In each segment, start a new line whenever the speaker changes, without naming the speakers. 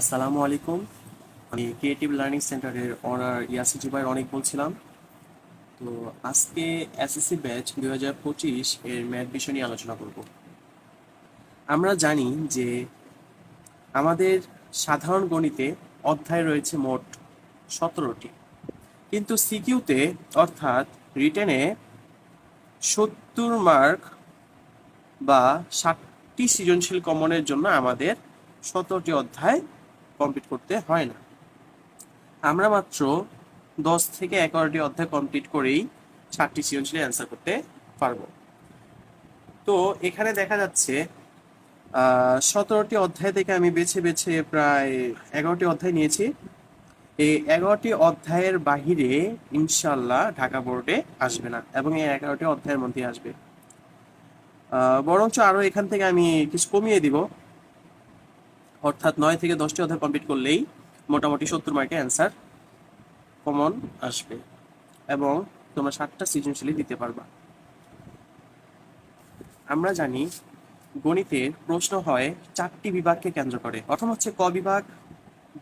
আসসালামু আলাইকুম। আমি ক্রিয়েটিভ লার্নিং সেন্টারের অনার ইয়াসি জুবাইর অনেক বলছিলাম। তো আজকে এসএসসি ব্যাচ দুই হাজার পঁচিশ এর ম্যাথ বিষয় নিয়ে আলোচনা করব। আমরা জানি যে আমাদের সাধারণ গণিতে অধ্যায় রয়েছে মোট সতেরোটি। কিন্তু সিকিউতে অর্থাৎ রিটেনে সত্তর মার্ক বা ষাটটি সৃজনশীল কমনের জন্য আমাদের সতেরোটি অধ্যায় কমপ্লিট করতে হয় না। আমরা মাত্র দশ থেকে এগারোটি অধ্যায় কমপ্লিট করেই ষাটটি সৃজনশীল অ্যান্সার করতে পারব। তো এখানে দেখা যাচ্ছে সতেরোটি অধ্যায় থেকে আমি বেছে বেছে প্রায় এগারোটি অধ্যায় নিয়েছি। এই এগারোটি অধ্যায়ের বাহিরে ইনশাল্লাহ ঢাকা বোর্ডে আসবে না এবং এই এগারোটি অধ্যায়ের মধ্যে আসবে। বরঞ্চ আরও এখান থেকে আমি কিছু কমিয়ে দিব। অর্থাৎ নয় থেকে দশটি অধ্যায় কমপ্লিট করলেই মোটামুটি সত্তর মার্কের অ্যান্সার কমন আসবে এবং তোমরা ষাটটা সৃজনশীলই দিতে পারবা। আমরা জানি গণিতের প্রশ্ন হয় চারটি বিভাগকে কেন্দ্র করে। প্রথম হচ্ছে ক বিভাগ,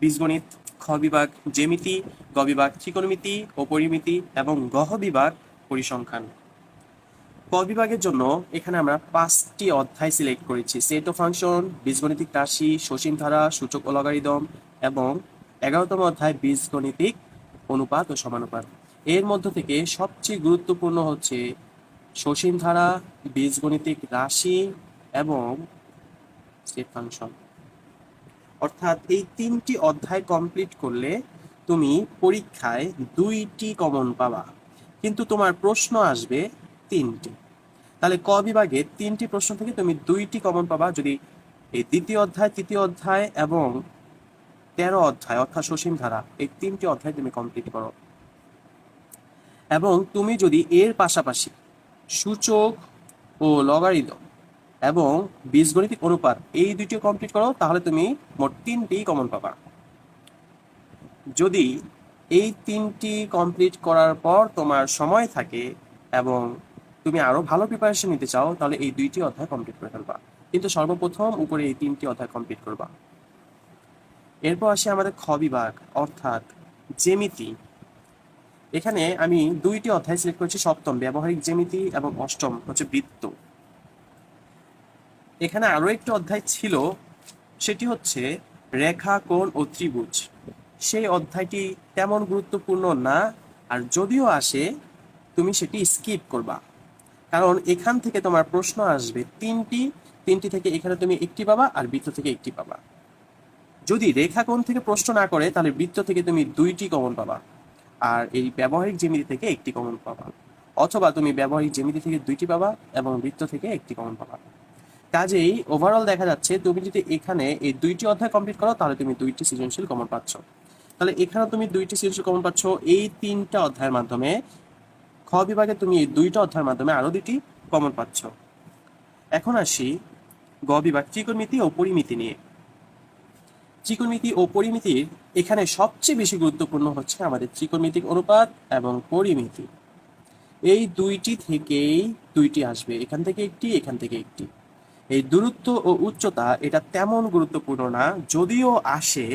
বীজগণিত, খ বিভাগ, জ্যামিতি, গ বিভাগ, ত্রিকোণমিতি ও পরিমিতি এবং গহ বিভাগ পরিসংখ্যান। ক বিভাগের জন্য এখানে আমরা পাঁচটি অধ্যায় সিলেক্ট করেছি। সেট ও ফাংশন বীজগণিতিক রাশি, সসীম ধারা, সূচক ও লগারিদম এবং এগারোতম অধ্যায় বীজগণিতিক অনুপাত ও সমানুপাত। এর মধ্য থেকে সবচেয়ে গুরুত্বপূর্ণ হচ্ছে সসীম ধারা, বীজগণিতিক রাশি এবং সেট ফাংশন অর্থাৎ এই তিনটি অধ্যায় কমপ্লিট করলে তুমি পরীক্ষায় দুইটি কমন পাবা। কিন্তু তোমার প্রশ্ন আসবে তিনটি। তাহলে ক বিভাগে তিনটি প্রশ্ন থেকে তুমি দুইটি কমন পাবা যদি এই দ্বিতীয় অধ্যায়, তৃতীয় অধ্যায় এবং তেরো অধ্যায়, অর্থাৎ সসীম ধারা, এই তিনটি অধ্যায় তুমি কমপ্লিট করো। এবং তুমি যদি এর পাশাপাশি সূচক ও লগারিদম এবং বীজগণিতিক অনুপাত এই দুইটি কমপ্লিট করো, তাহলে তুমি মোট তিনটি কমন পাবা। যদি এই তিনটি কমপ্লিট করার পর তোমার সময় থাকে এবং তুমি আরও ভালো প্রিপারেশন নিতে চাও, তাহলে এই দুইটি অধ্যায় কমপ্লিট করে ফেলবা। কিন্তু সর্বপ্রথম উপরে এই তিনটি অধ্যায় কমপ্লিট করবা। এরপর আসে আমাদের খ বিভাগ, অর্থাৎ জ্যামিতি। এখানে আমি দুইটি অধ্যায় সিলেক্ট করেছি, সপ্তম, ব্যবহারিক জ্যামিতি এবং অষ্টম হচ্ছে বৃত্ত। এখানে আরও একটি অধ্যায় ছিল, সেটি হচ্ছে রেখা, কোণ ও ত্রিভুজ। সেই অধ্যায়টি তেমন গুরুত্বপূর্ণ না, আর যদিও আসে, তুমি সেটি স্কিপ করবা। কারণ এখান থেকে তোমার প্রশ্ন আসবে তিনটি তিনটি থেকে এখানে তুমি একটি পাবা আর বৃত্ত থেকে একটি পাবা। যদি রেখা কোণ থেকে প্রশ্ন না করে, তাহলে বৃত্ত থেকে তুমি দুইটি কমন পাবা আর এই ব্যবহারিক জ্যামিতি থেকে একটি কমন পাবা। অথবা তুমি ব্যবহারিক জ্যামিতি থেকে দুইটি পাবা এবং বৃত্ত থেকে একটি কমন পাবা। কাজেই ওভারঅল দেখা যাচ্ছে তুমি যদি এখানে এই দুইটি অধ্যায় কমপ্লিট করো, তাহলে তুমি দুইটি সৃজনশীল কমন পাচ্ছ। তাহলে এখানে তুমি দুইটি সৃজনশীল কমন পাচ্ছ। এই তিনটা অধ্যায়ের মাধ্যমে খ বিভাগে তুমি এই দুইটা অধ্যায়ের মাধ্যমে আরও দুটি কমন পাচ্ছ। এখন আসি গ বিভাগ, ত্রিকোণমিতি ও পরিমিতি নিয়ে। ত্রিকোণমিতি ও পরিমিতির এখানে সবচেয়ে বেশি গুরুত্বপূর্ণ হচ্ছে আমাদের ত্রিকোণমিতিক অনুপাত এবং পরিমিতি। এই দুইটি থেকেই দুইটি আসবে, এখান থেকে একটি, এখান থেকে একটি। এই দূরত্ব ও উচ্চতা এটা তেমন গুরুত্বপূর্ণ না, যদিও আসে,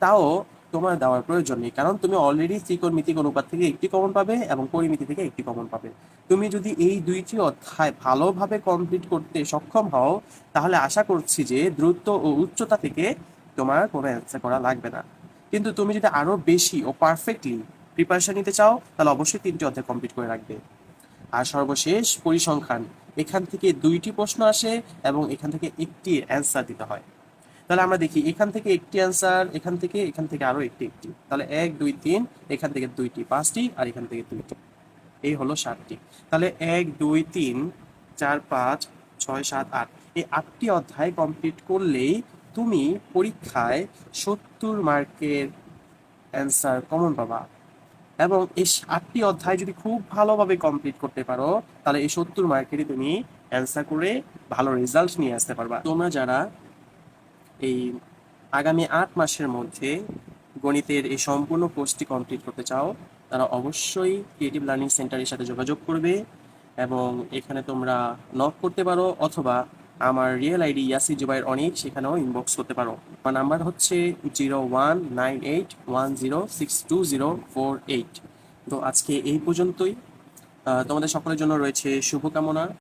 তাও তোমার দেওয়ার প্রয়োজন নেই। কারণ তুমি অলরেডি ত্রিকোণমিতিক অনুপাত থেকে একটি কমন পাবে এবং পরিমিতি থেকে একটি কমন পাবে। তুমি যদি এই দুইটি অধ্যায় ভালোভাবে কমপ্লিট করতে সক্ষম হও, তাহলে আশা করছি যে দ্রুত ও উচ্চতা থেকে তোমার কোনো অ্যান্সার করা লাগবে না। কিন্তু তুমি যদি আরও বেশি ও পারফেক্টলি প্রিপারেশন নিতে চাও, তাহলে অবশ্যই তিনটি অধ্যায় কমপ্লিট করে রাখবে। আর সর্বশেষ পরিসংখ্যান। এখান থেকে দুইটি প্রশ্ন আসে এবং এখান থেকে একটি অ্যান্সার দিতে হয়। তাহলে আমরা দেখি, এখান থেকে একটি অ্যান্সার এখান থেকে এখান থেকে আরও একটি একটি। তাহলে এক, দুই, তিন, এখান থেকে দুইটি, পাঁচটি, আর এখান থেকে দুইটি। এই হলো সাতটি। তাহলে এক, দুই, তিন, চার, পাঁচ, ছয়, সাত, আট। এই আটটি অধ্যায় কমপ্লিট করলেই তুমি পরীক্ষায় সত্তর মার্কের অ্যান্সার কমন পাবা। এবং এই আটটি অধ্যায় যদি খুব ভালোভাবে কমপ্লিট করতে পারো, তাহলে এই সত্তর মার্কেরই তুমি অ্যান্সার করে ভালো রেজাল্ট নিয়ে আসতে পারবা। তোমরা যারা এই আগামী আট মাসের মধ্যে গণিতের এই সম্পূর্ণ কোর্সটি কমপ্লিট করতে চাও, তারা অবশ্যই ক্রিয়েটিভ লার্নিং সেন্টারের সাথে যোগাযোগ করবে এবং এখানে তোমরা নক করতে পারো অথবা আমার রিয়েল আইডি ইয়াসি জুবাইর অনিক সেখানেও ইনবক্স করতে পারো। আমার নাম্বার হচ্ছে zero one nine eight one zero six two zero four eight. তো আজকে এই পর্যন্তই। তোমাদের সকলের জন্য রয়েছে শুভকামনা।